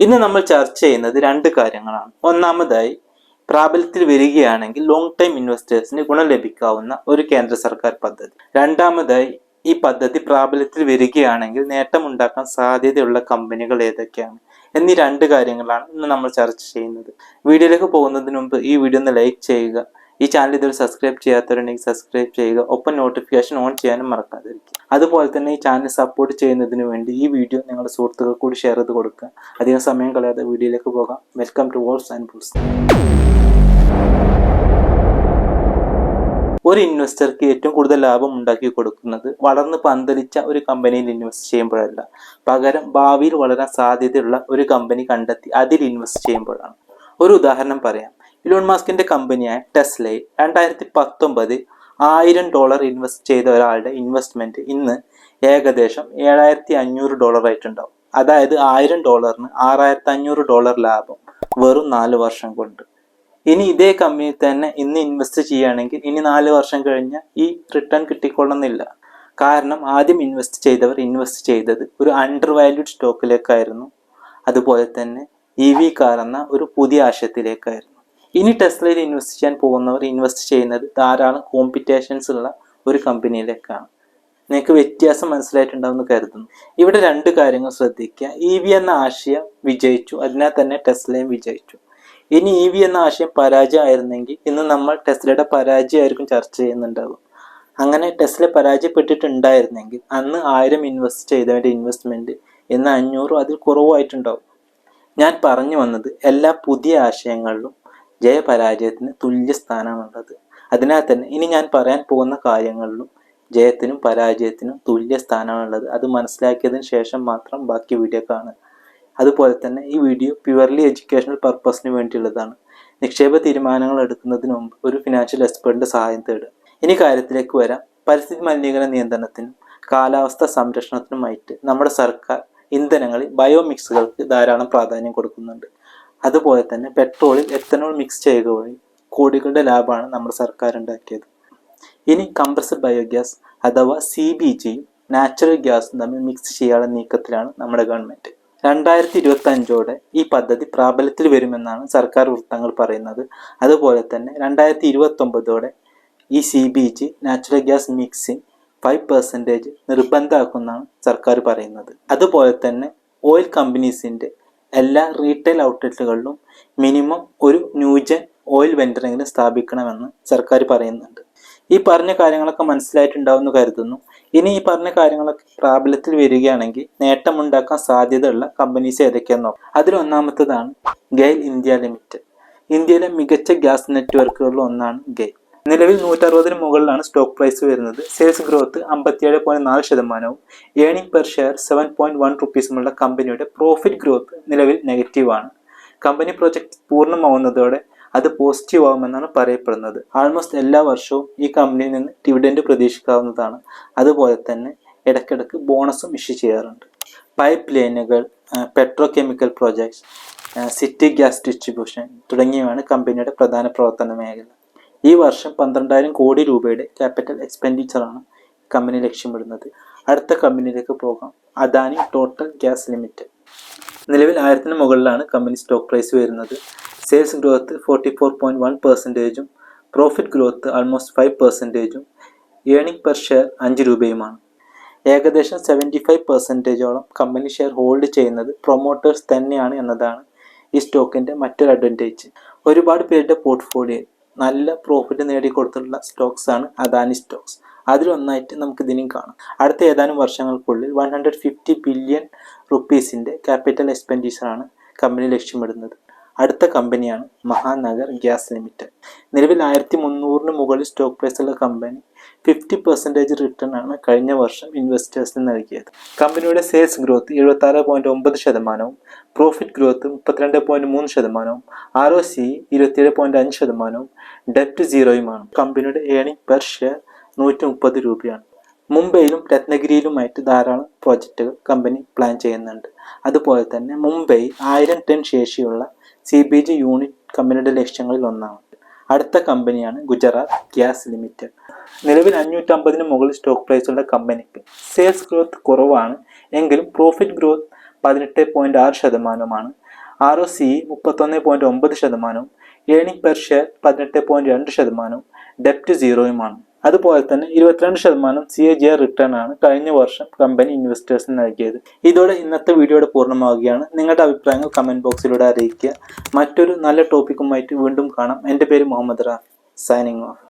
ഇന്ന് നമ്മൾ ചർച്ച ചെയ്യുന്നത് രണ്ട് കാര്യങ്ങളാണ്. ഒന്നാമതായി പ്രാബല്യത്തിൽ വരികയാണെങ്കിൽ ലോങ് ടൈം ഇൻവെസ്റ്റേഴ്സിന് ഗുണം ലഭിക്കാവുന്ന ഒരു കേന്ദ്ര സർക്കാർ പദ്ധതി. രണ്ടാമതായി ഈ പദ്ധതി പ്രാബല്യത്തിൽ വരികയാണെങ്കിൽ നേട്ടമുണ്ടാക്കാൻ സാധ്യതയുള്ള കമ്പനികൾ ഏതൊക്കെയാണ് എന്നീ രണ്ട് കാര്യങ്ങളാണ് ഇന്ന് നമ്മൾ ചർച്ച ചെയ്യുന്നത്. വീഡിയോയിലേക്ക് പോകുന്നതിന് മുമ്പ് ഈ വീഡിയോ ഒന്ന് ലൈക്ക് ചെയ്യുക. ഈ ചാനൽ ഇതുവരെ സബ്സ്ക്രൈബ് ചെയ്യാത്തവരുണ്ടെങ്കിൽ സബ്സ്ക്രൈബ് ചെയ്യുക. ഒപ്പം നോട്ടിഫിക്കേഷൻ ഓൺ ചെയ്യാനും മറക്കാതിരിക്കുക. അതുപോലെ തന്നെ ഈ ചാനൽ സപ്പോർട്ട് ചെയ്യുന്നതിന് വേണ്ടി ഈ വീഡിയോ നിങ്ങളുടെ സുഹൃത്തുക്കൾ കൂടി ഷെയർ ചെയ്ത് കൊടുക്കുക. അധികം സമയം കളയാതെ വീഡിയോയിലേക്ക് പോകാം. Welcome to walls and bulls ഒരു ഇൻവെസ്റ്റർക്ക് ഏറ്റവും കൂടുതൽ ലാഭം ഉണ്ടാക്കി കൊടുക്കുന്നത് വളർന്ന് പന്തലിച്ച ഒരു കമ്പനിയിൽ ഇൻവെസ്റ്റ് ചെയ്യുമ്പോഴല്ല. പകരം ഭാവിയിൽ വളരാൻ സാധ്യതയുള്ള ഒരു കമ്പനി കണ്ടെത്തി അതിൽ ഇൻവെസ്റ്റ് ചെയ്യുമ്പോഴാണ്. ഒരു ഉദാഹരണം പറയാം. ഇലോൺ മാസ്കിന്റെ കമ്പനിയായ ടെസ്ലയിൽ രണ്ടായിരത്തി പത്തൊമ്പത് ആയിരം ഡോളർ ഇൻവെസ്റ്റ് ചെയ്ത ഒരാളുടെ ഇൻവെസ്റ്റ്മെന്റ് ഇന്ന് ഏകദേശം ഏഴായിരത്തി അഞ്ഞൂറ് ഡോളർ ആയിട്ടുണ്ടാവും. അതായത് ആയിരം ഡോളറിന് ആറായിരത്തി അഞ്ഞൂറ് ഡോളർ ലാഭം വെറും നാല് വർഷം കൊണ്ട്. ഇനി ഇതേ കമ്പനി തന്നെ ഇന്ന് ഇൻവെസ്റ്റ് ചെയ്യുകയാണെങ്കിൽ ഇനി നാല് വർഷം കഴിഞ്ഞ് ഈ റിട്ടേൺ കിട്ടിക്കൊള്ളുന്നില്ല. കാരണം ആദ്യം ഇൻവെസ്റ്റ് ചെയ്തവർ ഇൻവെസ്റ്റ് ചെയ്തത് ഒരു അണ്ടർ വാല്യൂഡ് സ്റ്റോക്കിലേക്കായിരുന്നു അതുപോലെ തന്നെ ഇ വി കാർ എന്ന ഒരു പുതിയ ആശയത്തിലേക്കായിരുന്നു. ഇനി ടെസ്ലയിൽ ഇൻവെസ്റ്റ് ചെയ്യാൻ പോകുന്നവർ ഇൻവെസ്റ്റ് ചെയ്യുന്നത് ധാരാളം കോമ്പിറ്റേഷൻസ് ഉള്ള ഒരു കമ്പനിയിലേക്കാണ് നിങ്ങൾക്ക് വ്യത്യാസം മനസ്സിലായിട്ടുണ്ടാവുമെന്ന് കരുതുന്നു. ഇവിടെ രണ്ട് കാര്യങ്ങൾ ശ്രദ്ധിക്കുക. ഇ വി എന്ന ആശയം വിജയിച്ചു. അതിനാൽ തന്നെ ടെസ്ലയും വിജയിച്ചു. ഇനി ഇ വി എന്ന ആശയം പരാജയമായിരുന്നെങ്കിൽ ഇന്ന് നമ്മൾ ടെസ്ലയുടെ പരാജയമായിരിക്കും ചർച്ച ചെയ്യുന്നുണ്ടാവും അങ്ങനെ ടെസ്ല പരാജയപ്പെട്ടിട്ടുണ്ടായിരുന്നെങ്കിൽ അന്ന് ആയിരം ഇൻവെസ്റ്റ് ചെയ്തവന്റെ ഇൻവെസ്റ്റ്മെന്റ് ഇന്ന് അഞ്ഞൂറും അതിൽ കുറവായിട്ടുണ്ടാവും. ഞാൻ പറഞ്ഞു വന്നത് എല്ലാ പുതിയ ആശയങ്ങളിലും ജയപരാജയത്തിന് തുല്യ സ്ഥാനമാണുള്ളത് അതിനാൽ തന്നെ ഇനി ഞാൻ പറയാൻ പോകുന്ന കാര്യങ്ങളിലും ജയത്തിനും പരാജയത്തിനും തുല്യ സ്ഥാനമാണുള്ളത് അത് മനസ്സിലാക്കിയതിന് ശേഷം മാത്രം ബാക്കി വീഡിയോ കാണുക. അതുപോലെ തന്നെ ഈ വീഡിയോ പ്യുവർലി എഡ്യൂക്കേഷണൽ പർപ്പസിന് വേണ്ടിയുള്ളതാണ്. നിക്ഷേപ തീരുമാനങ്ങൾ എടുക്കുന്നതിന് മുമ്പ് ഒരു ഫിനാൻഷ്യൽ എക്സ്പേർട്ടിന്റെ സഹായം തേടുക. ഇനി കാര്യത്തിലേക്ക് വരാം. പരിസ്ഥിതി മലിനീകരണ നിയന്ത്രണത്തിനും കാലാവസ്ഥ സംരക്ഷണത്തിനുമായിട്ട് നമ്മുടെ സർക്കാർ ഇന്ധനങ്ങളിൽ ബയോമിക്സുകൾക്ക് ധാരാളം പ്രാധാന്യം കൊടുക്കുന്നുണ്ട്. അതുപോലെ തന്നെ പെട്രോളിൽ എത്തനോൾ മിക്സ് ചെയ്യുക വഴി കോടികളുടെ ലാഭമാണ് നമ്മുടെ സർക്കാർ ഉണ്ടാക്കിയത് ഇനി കംപ്രസ്ഡ് ബയോഗ്യാസ് അഥവാ സി ബി ജിയും നാച്ചുറൽ ഗ്യാസും തമ്മിൽ മിക്സ് ചെയ്യാനുള്ള നീക്കത്തിലാണ് നമ്മുടെ ഗവൺമെന്റ് രണ്ടായിരത്തി ഇരുപത്തി അഞ്ചോടെ ഈ പദ്ധതി പ്രാബല്യത്തിൽ വരുമെന്നാണ് സർക്കാർ വൃത്തങ്ങൾ പറയുന്നത്. അതുപോലെ തന്നെ രണ്ടായിരത്തി ഇരുപത്തി ഒമ്പതോടെ ഈ C B G natural gas mixing five percentage നിർബന്ധമാക്കുമെന്നാണ് സർക്കാർ പറയുന്നത്. അതുപോലെ തന്നെ ഓയിൽ കമ്പനീസിന്റെ എല്ലാ റീറ്റെയിൽ ഔട്ട്ലെറ്റുകളിലും മിനിമം ഒരു ന്യൂജൻ ഓയിൽ വെൻഡറെങ്കിലും സ്ഥാപിക്കണമെന്ന് സർക്കാർ പറയുന്നുണ്ട്. ഈ പറഞ്ഞ കാര്യങ്ങളൊക്കെ മനസ്സിലായിട്ടുണ്ടാവുമെന്ന് കരുതുന്നു. ഇനി ഈ പറഞ്ഞ കാര്യങ്ങളൊക്കെ പ്രാബല്യത്തിൽ വരികയാണെങ്കിൽ നേട്ടമുണ്ടാക്കാൻ സാധ്യതയുള്ള കമ്പനീസ് ഏതൊക്കെയാണെന്ന് നോക്കാം. അതിലൊന്നാമത്തതാണ് ഗെയിൽ ഇന്ത്യ ലിമിറ്റഡ് ഇന്ത്യയിലെ മികച്ച ഗ്യാസ് നെറ്റ്വർക്കുകളിൽ ഒന്നാണ് ഗെയിൽ നിലവിൽ നൂറ്ററുപതിന് മുകളിലാണ് സ്റ്റോക്ക് പ്രൈസ് വരുന്നത്. സെയിൽസ് ഗ്രോത്ത് അമ്പത്തിയേഴ് പോയിന്റ് നാല് ശതമാനവും. Earning per share seven point one റുപ്പീസുമുള്ള കമ്പനിയുടെ പ്രോഫിറ്റ് ഗ്രോത്ത് നിലവിൽ നെഗറ്റീവാണ് കമ്പനി പ്രോജക്റ്റ് പൂർണമാവുന്നതോടെ അത് പോസിറ്റീവ് ആവുമെന്നാണ് പറയപ്പെടുന്നത്. ആൾമോസ്റ്റ് എല്ലാ വർഷവും ഈ കമ്പനിയിൽ നിന്ന് ഡിവിഡൻഡ് പ്രതീക്ഷിക്കാവുന്നതാണ്. അതുപോലെ തന്നെ ഇടയ്ക്കിടയ്ക്ക് ബോണസും ഇഷ്യൂ ചെയ്യാറുണ്ട്. പൈപ്പ് ലൈനുകൾ petrochemical projects city gas distribution തുടങ്ങിയവയാണ് കമ്പനിയുടെ പ്രധാന പ്രവർത്തന മേഖല. ഈ വർഷം പന്ത്രണ്ടായിരം കോടി രൂപയുടെ ക്യാപിറ്റൽ എക്സ്പെൻഡിച്ചറാണ് കമ്പനി ലക്ഷ്യമിടുന്നത്. അടുത്ത കമ്പനിയിലേക്ക് പോകാം. അദാനി ടോട്ടൽ ഗ്യാസ് ലിമിറ്റഡ് നിലവിൽ ആയിരത്തിന് മുകളിലാണ് കമ്പനി സ്റ്റോക്ക് പ്രൈസ് വരുന്നത്. Sales growth forty four point one പെർസെന്റേജും profit growth almost five പെർസെന്റേജും ഏണിംഗ് പെർ ഷെയർ അഞ്ച് രൂപയുമാണ്. ഏകദേശം സെവന്റി ഫൈവ് പെർസെന്റേജോളം കമ്പനി ഷെയർ ഹോൾഡ് ചെയ്യുന്നത് പ്രൊമോട്ടേഴ്സ് തന്നെയാണ് എന്നതാണ് ഈ സ്റ്റോക്കിന്റെ മറ്റൊരു അഡ്വാന്റേജ് ഒരുപാട് പേരുടെ പോർട്ട്ഫോളിയോയിൽ നല്ല പ്രോഫിറ്റ് നേടിക്കൊടുത്തിട്ടുള്ള സ്റ്റോക്സ് ആണ് അദാനി സ്റ്റോക്സ് അതിലൊന്നായിട്ട് നമുക്ക് ഇതിനും കാണാം. അടുത്ത ഏതാനും വർഷങ്ങൾക്കുള്ളിൽ വൺ ഹൺഡ്രഡ് ഫിഫ്റ്റി ബില്യൺ റുപ്പീസിന്റെ ക്യാപിറ്റൽ എക്സ്പെൻഡിച്ചറാണ് കമ്പനി ലക്ഷ്യമിടുന്നത്. അടുത്ത കമ്പനിയാണ് മഹാനഗർ ഗ്യാസ് ലിമിറ്റഡ്. നിലവിൽ ആയിരത്തി മുന്നൂറിന് മുകളിൽ സ്റ്റോക്ക് പ്രൈസുള്ള കമ്പനി ഫിഫ്റ്റി പെർസെന്റേജ് റിട്ടേൺ ആണ് കഴിഞ്ഞ വർഷം ഇൻവെസ്റ്റേഴ്സിന് നൽകിയത്. കമ്പനിയുടെ സെയിൽസ് ഗ്രോത്ത് എഴുപത്തി ആറ് പോയിന്റ് ഒമ്പത് ശതമാനവും പ്രോഫിറ്റ് ഗ്രോത്ത് മുപ്പത്തിരണ്ട് പോയിന്റ് മൂന്ന് ശതമാനവും ആർ ഒ സി ഇരുപത്തിയേഴ് പോയിന്റ് അഞ്ച് ശതമാനവും ഡെപ്റ്റ് സീറോയുമാണ് കമ്പനിയുടെ ഏണിംഗ് പെർ ഷെയർ നൂറ്റി മുപ്പത് രൂപയാണ്. മുംബൈയിലും രത്നഗിരിയിലുമായിട്ട് ധാരാളം പ്രോജക്റ്റുകൾ കമ്പനി പ്ലാൻ ചെയ്യുന്നുണ്ട്. അതുപോലെ തന്നെ മുംബൈ ആയിരം ടൺ ശേഷിയുള്ള സി ബി ജി യൂണിറ്റ് കമ്പനിയുടെ ലക്ഷ്യങ്ങളിൽ ഒന്നാണ്. അടുത്ത കമ്പനിയാണ് ഗുജറാത്ത് ഗ്യാസ് ലിമിറ്റഡ്. നിലവിൽ അഞ്ഞൂറ്റമ്പതിന് മുകളിൽ സ്റ്റോക്ക് പ്രൈസുള്ള കമ്പനിക്ക്. സെയിൽസ് ഗ്രോത്ത് കുറവാണ്. എങ്കിലും പ്രോഫിറ്റ് ഗ്രോത്ത് പതിനെട്ട് പോയിന്റ് ആറ് ശതമാനമാണ് ആർ ഒ സി മുപ്പത്തൊന്ന് പോയിന്റ് ഒമ്പത് ശതമാനവും ഏണിംഗ് പെർ ഷെയർ പതിനെട്ട് പോയിന്റ് രണ്ട് ശതമാനവും ഡെപ്റ്റ് സീറോയുമാണ് അതുപോലെ തന്നെ ഇരുപത്തിരണ്ട് ശതമാനം C A G R return ആണ് കഴിഞ്ഞ വർഷം കമ്പനി ഇൻവെസ്റ്റേഴ്സിന് നൽകിയത്. ഇതോടെ ഇന്നത്തെ വീഡിയോയുടെ പൂർണമാവുകയാണ്. നിങ്ങളുടെ അഭിപ്രായങ്ങൾ കമന്റ് ബോക്സിലൂടെ അറിയിക്കുക. മറ്റൊരു നല്ല ടോപ്പിക്കുമായിട്ട് വീണ്ടും കാണാം. എന്റെ പേര് മുഹമ്മദ് റാ സൈനിങ് ഓഫ്